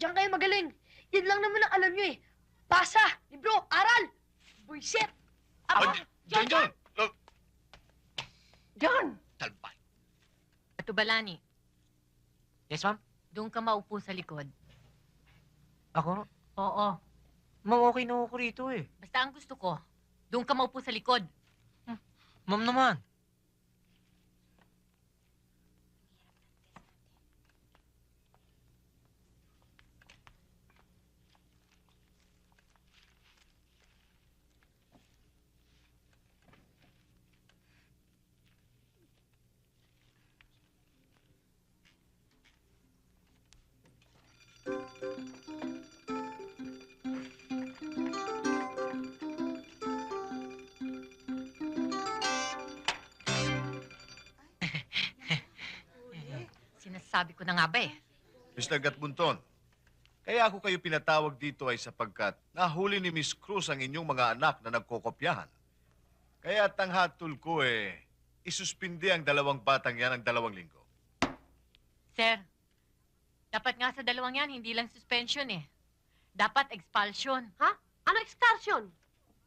diyan kayo magaling. Yan lang naman ang alam nyo eh. Basa, libro, aral. Buisit. Aba, John, John! Oh, John! talbay. Ato Balani, Yes, ma'am? doon ka maupo sa likod. Ako? Oo. Ma'am, okay na ako rito eh. Basta ang gusto ko, doon ka maupo sa likod. Ma'am naman. Sinasabi ko na nga ba eh. Mr. Gatbunton, kaya ako kayo pinatawag dito ay sapagkat nahuli ni Miss Cruz ang inyong mga anak na nagkokopyahan. Kaya tanghatul ko eh, isuspindi ang dalawang batang yan ng dalawang linggo. Sir, dapat nga sa dalawang yan, hindi lang suspension eh. Dapat expulsion. Ano excursion?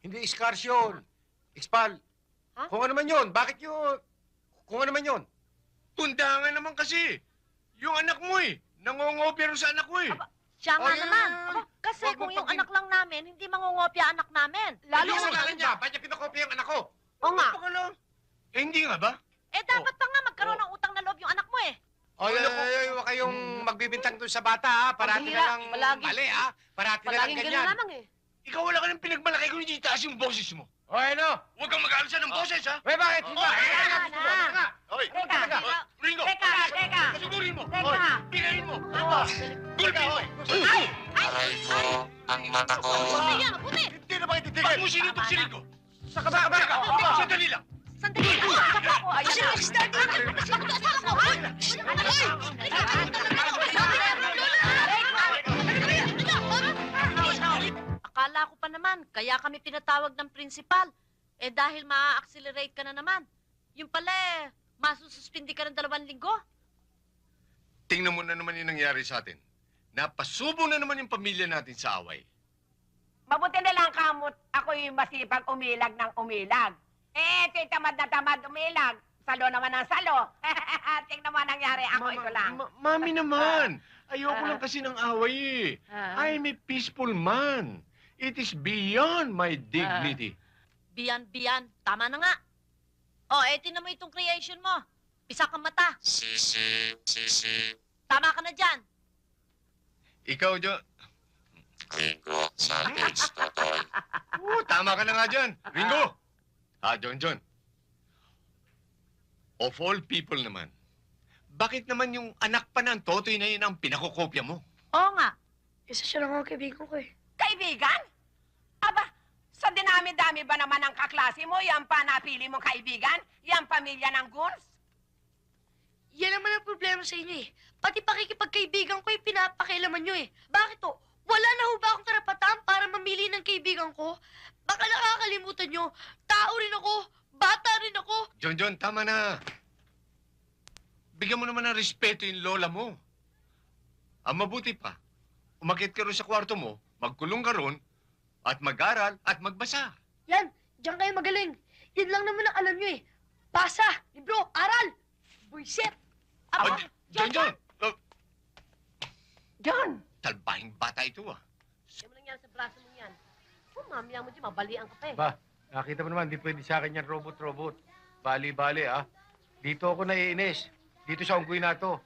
Hindi iskarsyon. Expal. Ha? Kung ano man yun, bakit yun? Kung ano man yun? Tundangan naman kasi. Yung anak mo eh. Nangongopya rin sa anak ko eh. Aba, Siya nga Ay, naman. Aba, kasi Wag mo kung yung pagin- anak lang namin, hindi mangungopia anak namin. Lalo sa sa akin niya, ba't niya kinokopya yung anak ko? O nga. Ano? Eh, hindi nga ba? Eh, dapat pa nga magkaroon ng utang na loob yung anak mo eh. Oy, oy, oy, oy, huwag kayong magbibintang doon sa bata, ha? Parati Pambihira, na lang palagi. mali, ha? Parati na lang Palaging ganyan. gano'n lamang eh. Ikaw wala ka ng pinagmalaki kung hindi taas yung boses mo. O, ano? Huwag kang mag-aalsa ng boses, ha? Uy, bakit? Oh, Eh, teka na. mo? Ano nga? Hoy! Teka, Teka. teka. Ringo! Teka, teka. Kasugurin mo! Teka. Hoy, Pinayin mo! Ako. Gulpin mo! Ay! Ay! ang mata ko. Buti yan, buti! Hindi na ba ititigil? mo sinutong si Ringo! Saka ba, ba? Teka, Aba. sandali lang! Sandali lang. Saka ako. Ayan na. Bakit ang asawa ko, ha? Ay! Akala ko pa naman, kaya kami pinatawag ng principal. Eh dahil ma-accelerate ka na naman. Yung pala eh, masususpindi ka ng dalawang linggo. Tingnan mo na naman yung nangyari sa atin. Napasubo na naman yung pamilya natin sa away. Mabuti na lang kamot ako'y masipag umilag ng umilag. Eh, ito'y tamad na tamad umilag. Salo naman ang salo. Tingnan mo ang nangyari, ako ito lang. Ma- mami naman! Ayoko Ah. lang kasi ng away eh. Ah. I'm a peaceful man. It is beyond my dignity. Biyan, biyan. Tama na nga. O, eh, tinan mo itong creation mo. Pisa kang mata. Sisi, sisi, Tama ka na dyan. Ikaw, Jo... Ringo, Sandwich, Totoy. Oo, tama ka na nga dyan. Ringo! Ha, John John? Of all people naman, bakit naman yung anak pa ng Totoy na yun ang pinakokopya mo? Oo nga. Isa siya lang ang kaibigan ko eh. Kaibigan? Aba, sa dinami-dami ba naman ang kaklase mo, yan pa napili mong kaibigan? Yan pamilya ng goons? Yan naman ang problema sa inyo eh. Pati pakikipagkaibigan ko eh, pinapakailaman nyo eh. Bakit to? Wala na ho ba akong karapatan para mamili ng kaibigan ko? Baka nakakalimutan nyo, tao rin ako, bata rin ako. John John, tama na. Bigyan mo naman ng respeto yung lola mo. Ang mabuti pa, umakit ka ron sa kwarto mo, magkulong ka ron, at mag-aral at magbasa. Yan, diyan kayo magaling. Yan lang naman ang alam nyo eh. Basa, libro, aral. Buisit. Ah, John John! Oh, John! talbahing bata ito ah. Yan mo lang yan sa braso mo yan. Oh, mamaya mo dyan, mabalian ka pa eh. Ba, nakita mo naman, di pwede sa akin yan robot-robot. Bali-bali, ah. Dito ako naiinis. Dito sa unggoy na to.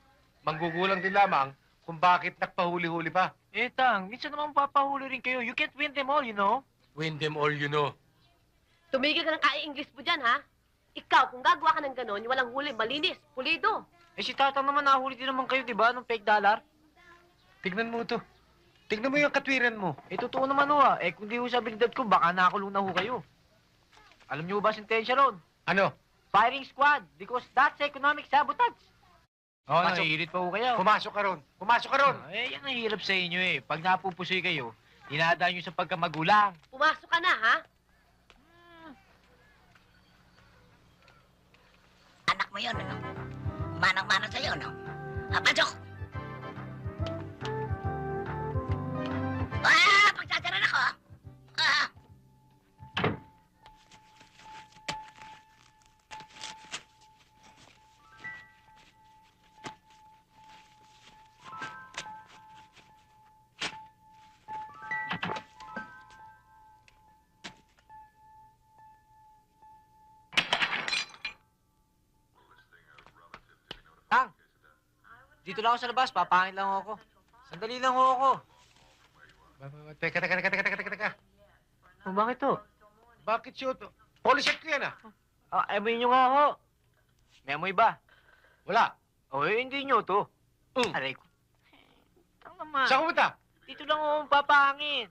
Manggugulang din lamang kung bakit nagpahuli-huli pa. Eh, Tang, minsan naman papahuli rin kayo. You can't win them all, you know? Win them all, you know. Tumigil ka ng kai-English mo dyan, ha? Ikaw, kung gagawa ka ng ganon, yung walang huli, malinis, pulido. Eh, si Tatang naman nahuli din naman kayo, di ba? Nung fake dollar. Tignan mo to. Tignan mo yung katwiran mo. Eh, totoo naman ho ah. Eh, kung di ho sa abilidad ko, baka nakakulong na ho kayo. Alam niyo ba sentensya ron? Ano? Firing squad, because that's economic sabotage. Oo, Pasok. Naiirit pa ho kayo. Pumasok ka ron. Pumasok ka ron. Ah, eh, yan ang hirap sa inyo eh. Pag napupusoy kayo, dinadaan nyo sa pagkamagulang. Pumasok ka na, ha? Anak mo yun, ano? Manang-mana sa'yo, no? Apasok! Dito lang ako sa labas, papangit lang ako. Sandali lang ho ako. Teka, teka, teka, teka, teka, teka, teka. Oh, bakit to? Bakit shoot? Poliset ko yan ah. Ah, amoy nyo nga ho. May amoy ba? Wala. Oh, eh, hindi nyo to. Mm. Aray ko. Tang naman. Saan pumunta? Dito lang ako papangit.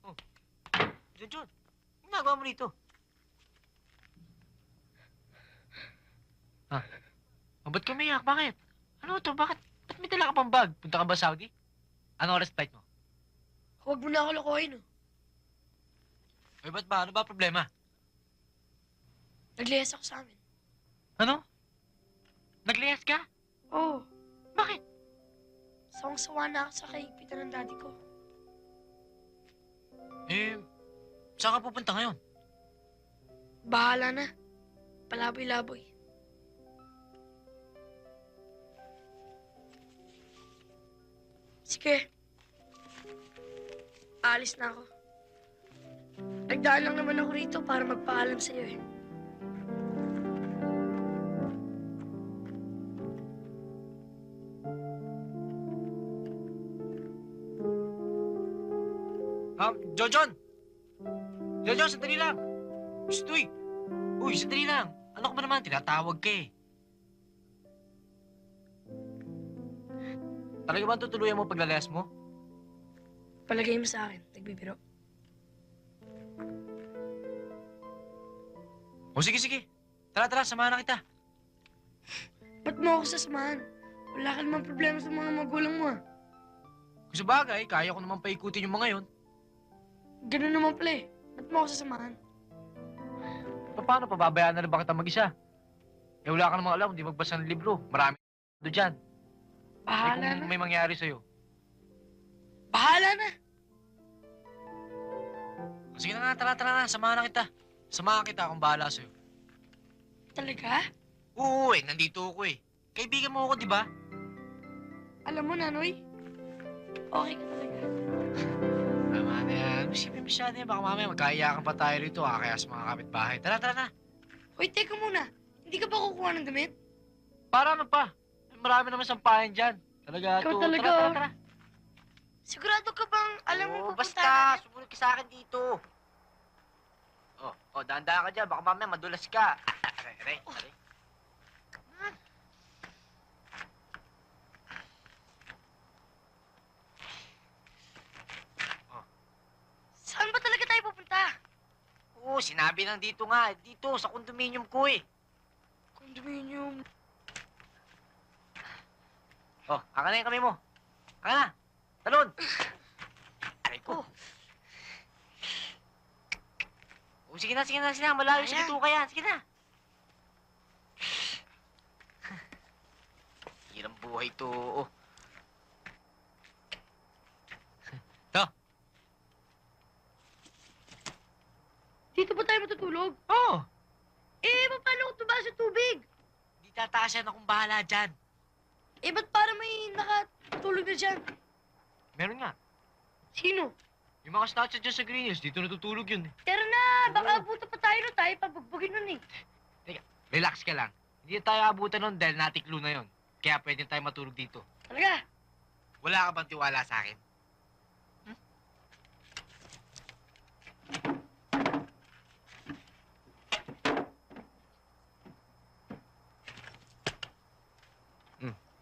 Oh. John, John. Ano ginagawa mo dito? Ha? Oh, ba't ka umiyak? Bakit? Ano to? Bakit? Ba't may dala ka pang bag? Punta ka ba Saudi? Anong oras flight mo? Huwag mo na ako lokohin, oh. Uy, ba't ba? Ano ba problema? Naglihas ako sa amin. Ano? Naglihas ka? Oo. Bakit? Sawang-sawa na ako sa kaigpitan ng daddy ko. Eh, saan ka pupunta ngayon? Bahala na. Palaboy-laboy. Sige. Aalis na ako. Nagdaan lang naman ako rito para magpaalam sa'yo eh. Um, Jojon! Jojon, sandali lang! Psst, uy! Uy, sandali lang! Ano ka ba naman? Tinatawag ka eh. Talaga ba tutuluyan mo paglalayas mo? Palagay mo sa akin, nagbibiro. O sige, sige. Tara, tara, samahan na kita. Ba't mo ako sasamahan? Wala ka naman problema sa mga magulang mo ah. Kung sa bagay, kaya ko naman paikutin yung mga yon. Ganun naman pala eh. Ba't mo ako sasamahan? Pa- Paano, pababayaan na rin ba kita mag-isa? Eh, wala ka namang alam, hindi magbasa ng libro. Marami doon dyan. Bahala kung na. may mangyari sa'yo. Bahala na. Sige na nga, tara, tara na. Samahan na kita. Samahan kita kung bahala sa'yo. Talaga? Oo, eh. Nandito ako eh. Kaibigan mo ako, di ba? Alam mo, Nanoy? Okay ka talaga. Tama na yan. Isipin masyado yan. Baka mamaya magkaiyakan pa tayo rito. Ah, kaya sa mga kapitbahay. Tara, tara na. Hoy, teka muna. Hindi ka ba kukuha ng damit? Para ano pa? Marami naman sampahan dyan. Talaga Ikaw to. talaga, Tara, tara, oh. tara. Sigurado ka bang alam mo Oo, pupuntahan basta. Sumunod ka sa akin dito. Oh, oh, dahan-dahan ka dyan. Baka mamaya madulas ka. Aray, aray, aray. Saan ba talaga tayo pupunta? Oo, sinabi lang dito nga. Dito, sa condominium ko eh. Condominium. Oh, haka na yung kamay mo. Haka na. Talon. Aray ko. Oh, sige na, sige na, sige na. Malayo sa Ayan. bituka yan. Sige na. Hirang buhay to. Oh. Dito ba tayo matutulog? Oh, Eh, paano kung tuba sa tubig? di tataas yan akong bahala dyan. Eh, ba't para may nakatulog na dyan? Meron nga. Sino? Yung mga snatcher dyan sa Green Hills, dito natutulog yun eh. Tara na, baka abuta pa tayo na tayo pabugbugin nun eh. Relax ka lang. Hindi tayo abutan nun dahil natiklo na yon. Kaya pwede tayo matulog dito. Talaga? Wala ka bang tiwala sa akin?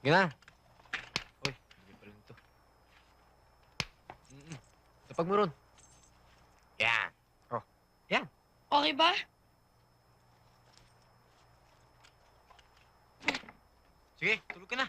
Hmm. Gina. Uy, hindi pa rin ito. Mm-mm. Tapag mo ron. Yan. Oh. Yan. Okay ba? Sige, tulog ka na.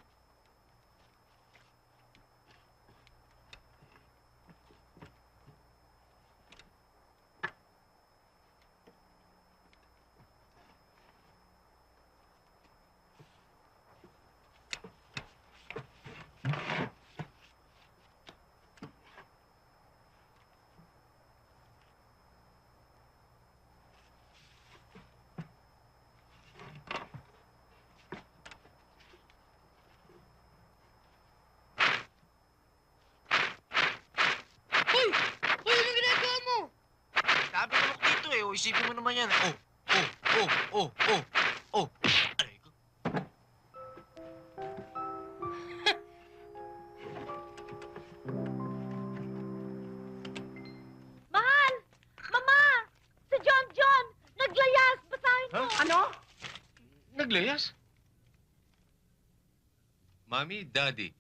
Hoy! Hoy, ano ginagawa mo? Sabi ko dito eh. O, isipin mo naman yan. Oh, oh, oh, oh, oh, Oh, aray ko. Mahal! Mama! Si John John! Naglayas! Basahin mo! Ano? Naglayas? Mami, Daddy,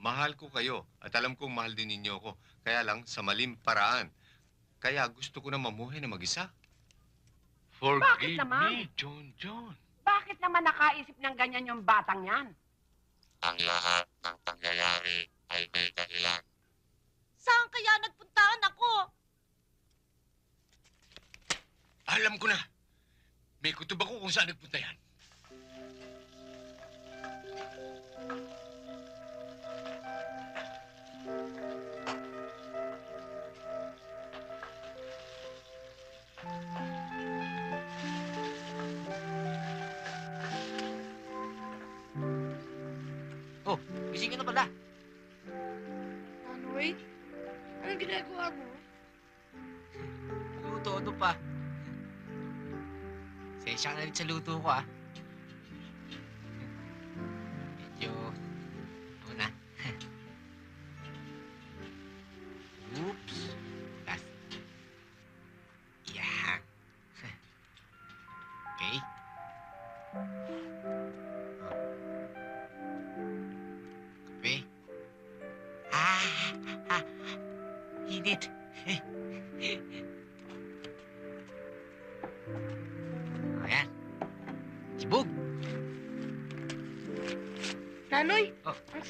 mahal ko kayo at alam kong mahal din ninyo ako. Kaya lang sa maling paraan. Kaya gusto ko na mamuhay na mag-isa. Bakit naman? me, John John. Bakit naman nakaisip ng ganyan yung batang yan? Ang lahat ng pangyayari ay may dahilan. Saan kaya nagpuntaan ako? Alam ko na. May kutob ako kung saan nagpunta yan. Gising ka na pala. Anoy? Anong ginagawa mo? Luto, ano pa? Sensya ka na rin sa luto ko, ah.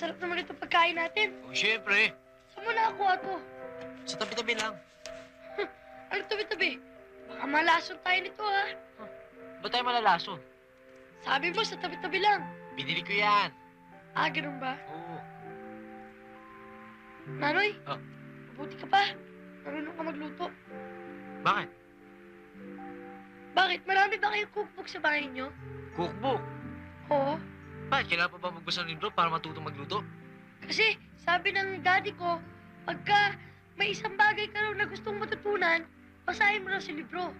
Sarap naman ito pagkain natin. Oh, syempre. Saan mo nakuha to? Sa tabi-tabi lang. Ano tabi-tabi? Baka malason tayo nito ha. Ba't tayo malalason? Sabi mo sa tabi-tabi lang. Binili ko yan. Ah, ganun ba? Oo. Nanoy, Oh. mabuti ka pa. Marunong ka magluto. Bakit? Bakit? Marami ba kayong cookbook sa bahay niyo? Cookbook. Oo. Bakit? Kailangan pa ba magbasa ng libro para matutong magluto? Kasi sabi ng daddy ko, pagka may isang bagay ka raw na gustong matutunan, basahin mo raw sa libro.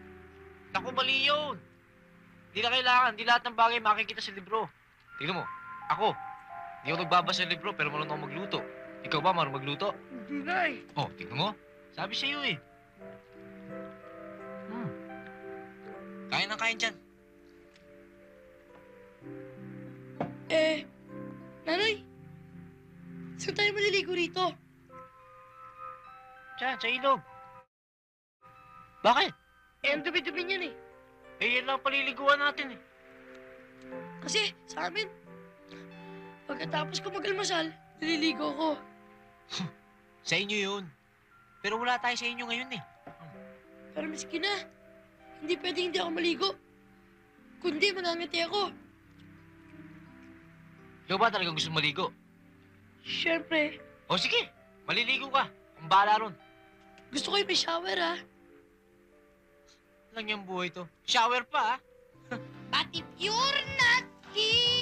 Naku, mali yun. Hindi na kailangan. Hindi lahat ng bagay makikita sa libro. Tingnan mo. Ako. Hindi ako nagbabasa ng libro pero marunong ako magluto. Ikaw ba marunong magluto? Hindi na eh. Oh, tingnan mo. Sabi sa'yo eh. Hmm. Kain ng kain dyan. Eh, Nanoy, saan tayo maliligo rito? Dyan, sa ilog. Bakit? Eh, ang dumi-dumi niyan eh. Eh, yan lang paliliguan natin eh. Kasi sa amin, pagkatapos ko mag-almasal, naliligo ko. Sa inyo yun. Pero wala tayo sa inyo ngayon eh. Pero miski na, hindi pwede hindi ako maligo. Kundi mangangati ako. Ikaw ba talaga gusto maligo? Siyempre, O sige, maliligo ka. Kung bahala ron. gusto ko yung may shower ha. Lang yung buhay to. Shower pa ah. But if you're not here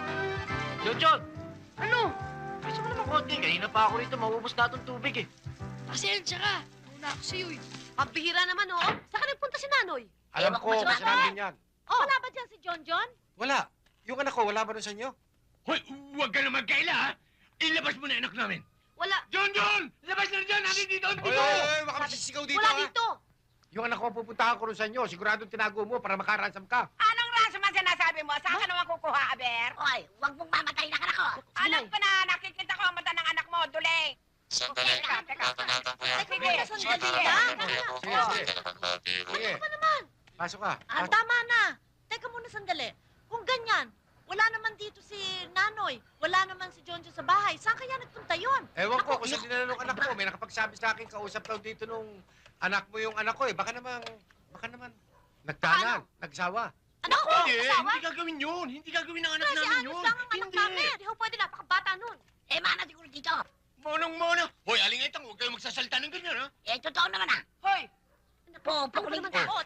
Oh, John John! Ano? Bisa mo naman konti. Kanina pa ako rito. Maubos na itong tubig eh. Pasensya ka. Nauna ako sa'yo eh. Ang bihira naman, oo. Saan ka nagpunta si Nanoy? Alam ko sa kasi namin yan. Oh. Wala ba dyan si John John? Wala. Yung anak ko, wala ba doon sa inyo? Hoy, huwag ka na magkaila, ha? Ilabas mo na anak namin. Wala. John John! Labas na dyan! Nandito dito! Oy, oy, oy, baka masisigaw dito, Wala ha? dito. Yung anak ko, pupuntahan ko rin sa inyo. Siguradong tinago mo para makaransam ka. Man sinasabi mo? Saan ka naman kukuha, Aber? Hoy, huwag mong mamatay na anak ko. Alam ko na, nakikita ko ang mata ng anak mo, Duleng. Sandali, Teka, teka. tatanatan ko yan. Sige, sige, sandali sige. ng. Ano naman? Pasok ka. Ah, Pasok. tama na. Teka muna sandali. Kung ganyan, wala naman dito si Nanoy. Wala naman si John sa bahay. Saan kaya nagpunta yon? Ewan ko, saan dinala nung anak ko. May nakapagsabi sa akin, kausap daw dito nung anak mo yung anak ko eh. Baka naman, baka naman, nagtanan, nagsawa. Anak ko, Hindi, asawa? hindi gagawin yun. Hindi gagawin ng anak Kasi namin yun. lang ang anak Hindi. namin. Di ho pwede napakabata nun. Eh, mana siguro dito. Monong-mono. Hoy, aling itang, huwag kayo magsasalita ng ganyan, ha? Eh, totoo naman ah. Hoy, Po, Ano pakuling naman ka. to?